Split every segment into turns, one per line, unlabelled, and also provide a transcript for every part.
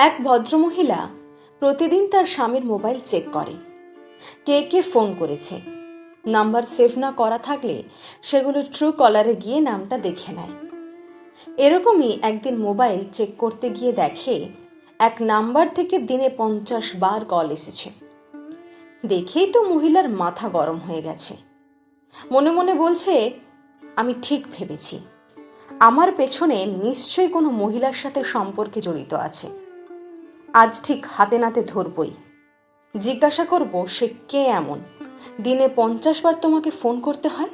এক ভদ্রমহিলা প্রতিদিন তার স্বামীর মোবাইল চেক করে। কে কে ফোন করেছে। নাম্বার সেভ না করা থাকলে সেগুলো ট্রু কলারে গিয়ে নামটা দেখে নেয়। এরকমই একদিন মোবাইল চেক করতে গিয়ে দেখে এক নাম্বার থেকে দিনে পঞ্চাশ বার কল এসেছে। দেখেই তো মহিলার মাথা গরম হয়ে গেছে। মনে মনে বলছে, আমি ঠিক ভেবেছি। আমার পেছনে নিশ্চয়ই কোনো মহিলার সাথে সম্পর্কে জড়িত আছে। আজ ঠিক হাতে নাতে ধরবই। জিজ্ঞাসা করব, সে কে এমন? দিনে পঞ্চাশ বার তোমাকে ফোন করতে হয়?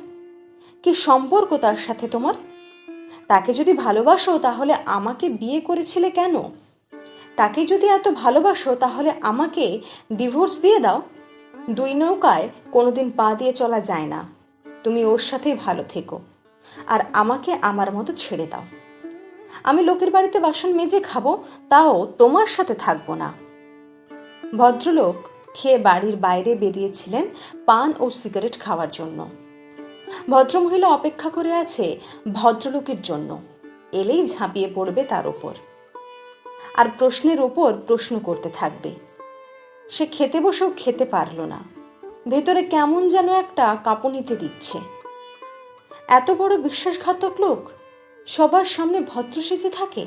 কি সম্পর্ক তার সাথে তোমার? তাকে যদি ভালোবাসো, তাহলে আমাকে বিয়ে করেছিলে কেন? তাকে যদি এত ভালোবাসো, তাহলে আমাকে ডিভোর্স দিয়ে দাও। দুই নৌকায় কোনোদিন পা দিয়ে চলা যায় না। তুমি ওর সাথেই ভালো থেকো। আর আমাকে আমার মতো ছেড়ে দাও। আমি লোকের বাড়িতে বাসন মেজে খাব, তাও তোমার সাথে থাকব না। ভদ্রলোক খেয়ে বাড়ির বাইরে বেরিয়েছিলেন পান ও সিগারেট খাওয়ার জন্য। ভদ্রমহিলা অপেক্ষা করে আছে ভদ্রলোকের জন্য। এলেই ঝাঁপিয়ে পড়বে তার ওপর। আর প্রশ্নের ওপর প্রশ্ন করতে থাকবে। সে খেতে বসেও খেতে পারল না। ভেতরে কেমন যেন একটা কাঁপুনিতে দিচ্ছে। এত বড় বিশ্বাসঘাতক লোক সবার সামনে ভদ্র সেজে থাকে।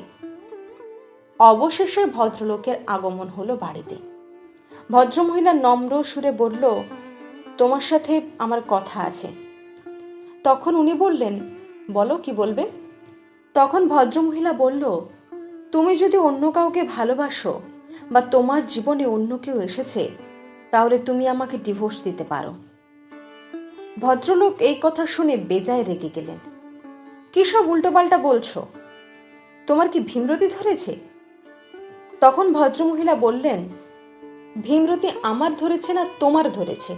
অবশেষে ভদ্রলোকের আগমন হলো বাড়িতে। ভদ্রমহিলা নম্র সুরে বলল, তোমার সাথে আমার কথা আছে। তখন উনি বললেন, বলো, কি বলবে? তখন ভদ্রমহিলা বলল, তুমি যদি অন্য কাউকে ভালোবাসো বা তোমার জীবনে অন্য কেউ এসেছে, তাহলে তুমি আমাকে ডিভোর্স দিতে পারো। ভদ্রলোক এই কথা শুনে বেজায় রেগে গেলেন। কি সব উল্টোপাল্টা বলছো? তোমার কি ভীমরতি ধরেছে? তখন ভদ্রমহিলা বললেন, ভীমরতি আমার ধরেছে না তোমার ধরেছে?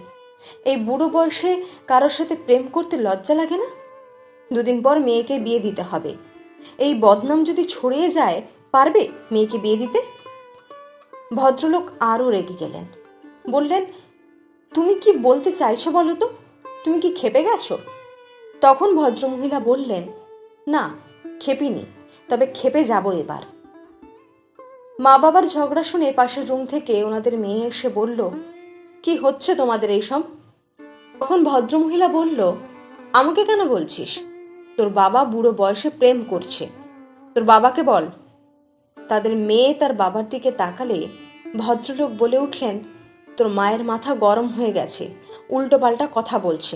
এই বুড়ো বয়সে কারোর সাথে প্রেম করতে লজ্জা লাগে না? দুদিন পর মেয়েকে বিয়ে দিতে হবে। এই বদনাম যদি ছড়িয়ে যায়, পারবে মেয়েকে বিয়ে দিতে? ভদ্রলোক আরও রেগে গেলেন। বললেন, তুমি কি বলতে চাইছো বলো তো? তুমি কি খেপে গেছো? তখন ভদ্রমহিলা বললেন না, খেপিনি, তবে খেপে যাব এবার। মা বাবার ঝগড়া শুনে পাশের রুম থেকে ওনাদের মেয়ে এসে বলল, কি হচ্ছে তোমাদের এইসব? তখন ভদ্রমহিলা বলল, আমাকে কেন বলছিস? তোর বাবা বুড়ো বয়সে প্রেম করছে। তোর বাবাকে বল। তাদের মেয়ে তার বাবার দিকে তাকালে ভদ্রলোক বলে উঠলেন, তোর মায়ের মাথা গরম হয়ে গেছে, উল্টোপাল্টা কথা বলছে।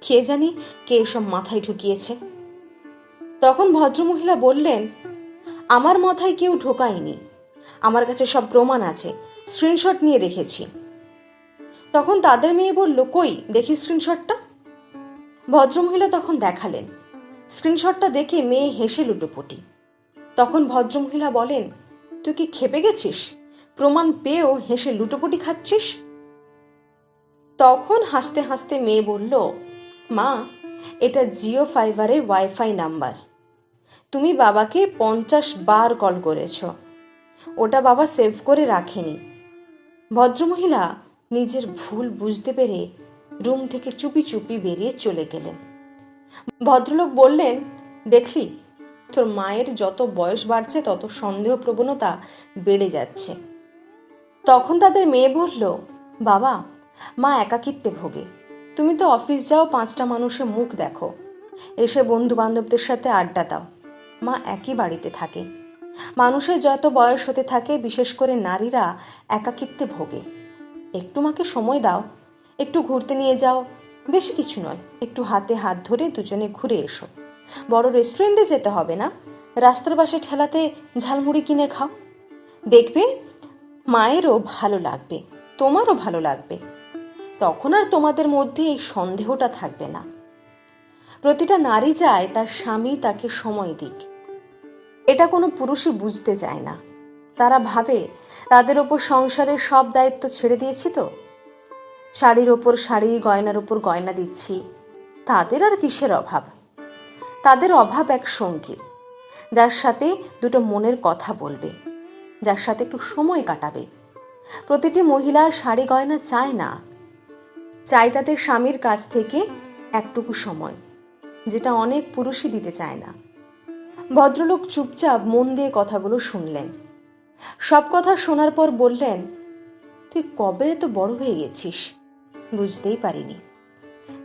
কে জানি কে এসব মাথায় ঢুকিয়েছে? তখন ভদ্রমহিলা বললেন, আমার মাথায় কেউ ঢোকায়নি। আমার কাছে সব প্রমাণ আছে। স্ক্রিনশট নিয়ে রেখেছি। তখন তাদের মেয়ে বলল, কই, দেখি স্ক্রিনশটটা ভদ্রমহিলা তখন দেখালেন। স্ক্রিনশটটা দেখে মেয়ে হেসে লুটোপুটি তখন ভদ্রমহিলা বলেন, তুই কি খেপে গেছিস? প্রমাণ পেয়েও হেসে লুটোপুটি খাচ্ছিস? তখন হাসতে হাসতে মেয়ে বলল, মা এটা জিও ফাইবারের ওয়াইফাই নাম্বার। তুমি বাবাকে পঞ্চাশ বার কল করেছ। ওটা বাবা সেভ করে রাখেনি। ভদ্রমহিলা নিজের ভুল বুঝতে পেরে রুম থেকে চুপি চুপি বেরিয়ে চলে গেলেন। ভদ্রলোক বললেন, দেখলি, তোর মায়ের যত বয়স বাড়ছে, তত সন্দেহ প্রবণতা বেড়ে যাচ্ছে। তখন তাদের মেয়ে বলল, বাবা, মা একাকিত্বে ভোগে। তুমি তো অফিস যাও, পাঁচটা মানুষের মুখ দেখো। এসে বন্ধু বান্ধবদের সাথে আড্ডা দাও। মা একই বাড়িতে থাকে। মানুষের যত বয়স হতে থাকে, বিশেষ করে নারীরা একাকিত্বে ভোগে। একটু মাকে সময় দাও, একটু ঘুরতে নিয়ে যাও। বেশি কিছু নয়, একটু হাতে হাত ধরে দুজনে ঘুরে এসো। বড় রেস্টুরেন্টে যেতে হবে না? রাস্তার পাশে ঠেলাতে ঝালমুড়ি কিনে খাও। দেখবে, মায়েরও ভালো লাগবে, তোমারও ভালো লাগবে। তখন আর তোমাদের মধ্যে এই সন্দেহটা থাকবে না। প্রতিটা নারী চায় তার স্বামী তাকে সময় দিক। এটা কোনো পুরুষই বুঝতে চায় না। তারা ভাবে, তাদের ওপর সংসারের সব দায়িত্ব ছেড়ে দিয়েছি তো। শাড়ির ওপর শাড়ি, গয়নার ওপর গয়না দিচ্ছি। তাদের আর কিসের অভাব? তাদের অভাব এক সঙ্গী যার সাথে দুটো মনের কথা বলবে, যার সাথে একটু সময় কাটাবে। প্রতিটি মহিলা শাড়ি, গয়না চায় না। চাই তাদের স্বামীর কাছ থেকে একটুকু সময়, যেটা অনেক পুরুষই দিতে চায় না। ভদ্রলোক চুপচাপ মন দিয়ে কথাগুলো শুনলেন। সব কথা শোনার পর বললেন, তুই কবে এত বড় হয়ে গেছিস? বুঝতেই পারিনি।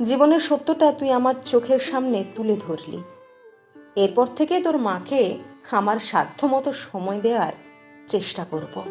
জীবনের সত্যটা তুই আমার চোখের সামনে তুলে ধরলি। এরপর থেকে তোর মাকে আমার সাধ্যমতো সময় দেওয়ার চেষ্টা করব।